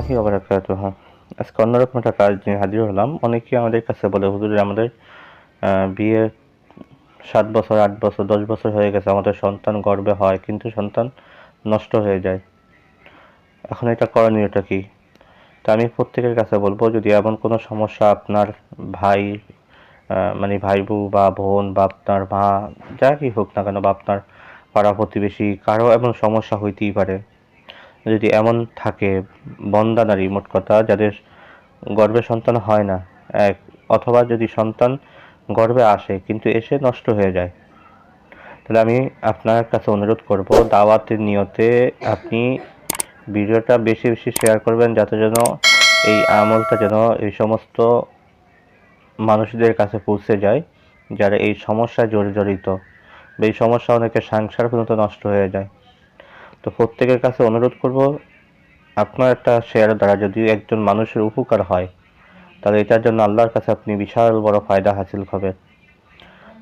রহমতুল্লাহি ওবরাকাতুহ আজকে অন্যরকম একটা কাজ নিয়ে হাজির হলাম। অনেকেই আমাদের কাছে বলে, হুজুর, আমাদের বিয়ে সাত বছর, আট বছর, দশ বছর হয়ে গেছে। আমাদের সন্তান গর্বে হয়, কিন্তু সন্তান নষ্ট হয়ে যায়। এখন এটা করণীয়টা কি? তা আমি প্রত্যেকের কাছে বলব, যদি এমন কোনো সমস্যা আপনার ভাই মানে ভাই বউ বা বোন বা আপনার মা যা কি হোক না কেন বা আপনার পাড়া প্রতিবেশী, কারও এমন সমস্যা হইতেই পারে। যদি এমন থাকে বন্দা নারী মোট কথা, যাদের গর্ভে সন্তান হয় না, এক, অথবা যদি সন্তান গর্ভে আসে, কিন্তু এসে নষ্ট হয়ে যায়। তাহলে আমি আপনার কাছে অনুরোধ করব দাওয়াতের নিয়তে আপনি ভিডিওটা বেশি বেশি শেয়ার করবেন, যাতে যেন এই আমলটা যেন এই সমস্ত মানুষদের কাছে পৌঁছে যায়, যারা এই সমস্যায় বা এই সমস্যা অনেকে সংসার পর্যন্ত নষ্ট হয়ে যায়। তো প্রত্যেকের কাছে অনুরোধ করব, আপনার একটা শেয়ার দ্বারা যদি একজন মানুষের উপকার হয়, তাহলে এটার জন্য আল্লাহর কাছে আপনি বিশাল বড় ফায়দা হাসিল হবে।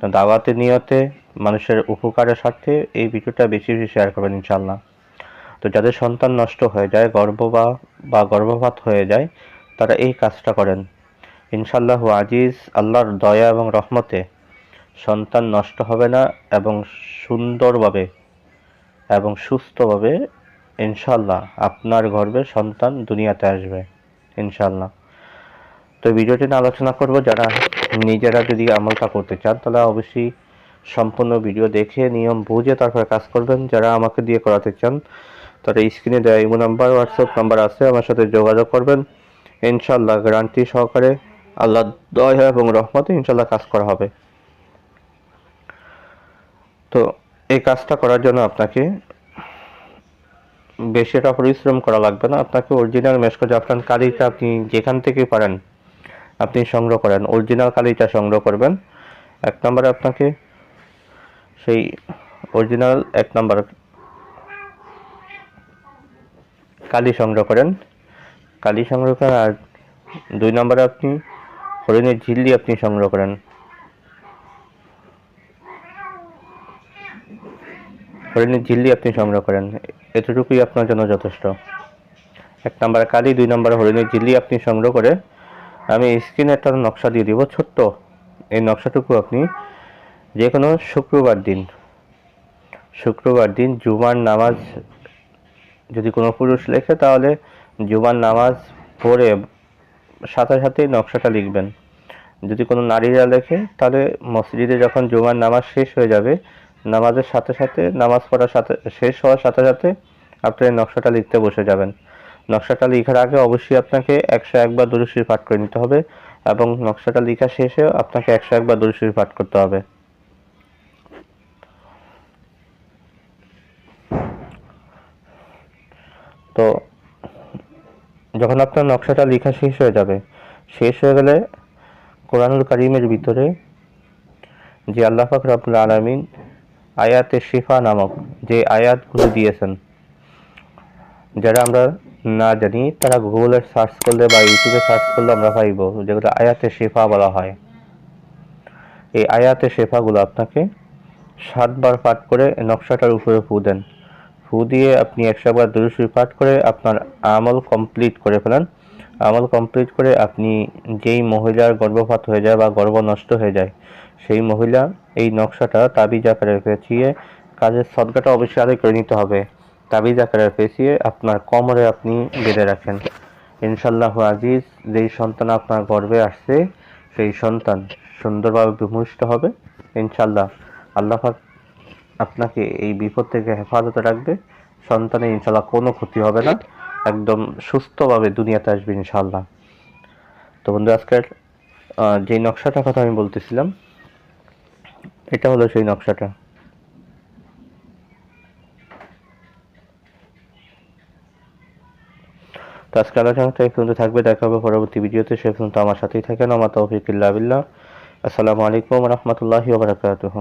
তো দাওয়াতের নিয়তে মানুষের উপকারের স্বার্থে এই ভিডিওটা বেশি বেশি শেয়ার করবেন ইনশাল্লাহ তো যাদের সন্তান নষ্ট হয়ে যায় গর্ভ বা বা গর্ভপাত হয়ে যায়, তারা এই কাজটা করেন। ইনশাল্লাহ আজিজ, আল্লাহর দয়া এবং রহমতে সন্তান নষ্ট হবে না এবং সুন্দরভাবে এবং সুস্থভাবে ইনশাল্লাহ আপনার গর্ভে সন্তান দুনিয়াতে আসবে ইনশাল্লাহ তো ভিডিওটি নিয়ে আলোচনা করব। যারা নিজেরা যদি আমলটা করতে চান, তাহলে অবশ্যই সম্পূর্ণ ভিডিও দেখে, নিয়ম বুঝে তারপরে কাজ করবেন। যারা আমাকে দিয়ে করাতে চান তারা স্ক্রিনে দেওয়া ইমো নাম্বার হোয়াটসঅ্যাপ নাম্বার আছে, আমার সাথে যোগাযোগ করবেন। ইনশাল্লাহ গ্যারান্টি সহকারে আল্লাহ দয়া এবং রহমতে ইনশাল্লাহ কাজ করা হবে। তো এই কাজটা করার জন্য আপনাকে বেশি একটা পরিশ্রম করা লাগবে না। আপনাকে অরিজিনাল মেশকো জাফরান কালিটা আপনি যেখান থেকে পারেন, আপনি সংগ্রহ করেন। অরিজিনাল কালিটা সংগ্রহ করবেন। এক নম্বরে আপনাকে সেই অরিজিনাল এক নম্বর কালি সংগ্রহ করেন। কালি সংগ্রহ করেন আর দুই নম্বরে আপনি হরিণের ঝিল্লি আপনি সংগ্রহ করেন। হরিণের ঝিল্লি আপনি সংগ্রহ করেন। এতটুকুই আপনার জন্য যথেষ্ট। এক নম্বর কালি, দুই নম্বর হরিণের ঝিল্লি আপনি সংগ্রহ করে আমি স্ক্রিনে একটা নকশা দিয়ে দিব, ছোট্ট। এই নকশাটুকু আপনি যে কোনো শুক্রবার দিন শুক্রবার দিন জুমার নামাজ, যদি কোনো পুরুষ লেখে, তাহলে জুমার নামাজ পড়ে সাথে সাথে নকশাটা লিখবেন। যদি কোনো নারীরা লেখে, তাহলে মসজিদে যখন জুমার নামাজ শেষ হয়ে যাবে নামাজের সাথে সাথে, নামাজ পড়ার সাথে, শেষ হওয়ার সাথে সাথে আপনি নকশাটা লিখতে বসে যাবেন। নকশাটা লেখার আগে অবশ্যই আপনাকে একশো একবার দুরুশির পাঠ করে নিতে হবে এবং নকশাটা লেখা শেষে আপনাকে একশো একবার দুরুশির পাঠ করতে হবে। তো, যখন আপনার নকশাটা লেখা শেষ হয়ে যাবে, শেষ হয়ে গেলে কোরআনুল কারিমের ভিতরে যে আল্লাহ পাক রব্বুল আলামিন আয়াতে শিফা নামক যে আয়াতগুলো দিয়েছেন, যারা আমরা না জানি, তারা গুগলে সার্চ করলে বা ইউটিউবে সার্চ করলে আমরা পাইব যেগুলো আয়াতে শেফা বলা হয়। এই আয়াতে শেফাগুলো আপনাকে সাতবার পাঠ করে নকশাটার উপরে ফু দেন। ফু দিয়ে আপনি একশো বার দুরুশি পাঠ করে আপনার আমল কমপ্লিট করে ফেলেন। আমল কমপ্লিট করে আপনি যেই মহিলার গর্ভপাত হয়ে যায় বা গর্ভ নষ্ট হয়ে যায়, সেই মহিলা এই নকশাটা তাবিজ আকারে পেঁচিয়ে কাজের সদকাটা অবশ্যই আদায় করে নিতে হবে। তাবিজ আকারে পেঁচিয়ে আপনার কোমরে আপনি বেঁধে রাখেন। ইনশাল্লাহ আজিজ, যেই সন্তান আপনার গর্ভে আসছে, সেই সন্তান সুন্দরভাবে বিমুষ্ট হবে। ইনশাল্লাহ আল্লাহ আপনাকে এই বিপদ থেকে হেফাজতে রাখবে। সন্তানের ইনশাল্লাহ কোনো ক্ষতি হবে না। একদম সুস্থভাবে দুনিয়াতে আসবে ইনশাল্লাহ তো বন্ধু আজকের যে নকশাটার কথা আমি বলতেছিলাম, এটা হলো সেই নকশাটা। তো আজকে আলোচনাটা এই পর্যন্ত থাকবে, দেখা হবে পরবর্তী ভিডিওতে, সে পর্যন্ত আমার সাথেই থাকেন। আমার তৌফিক ইল্লা আসসালামু আলাইকুম রহমতুল্লাহি ওবরাকাতুহু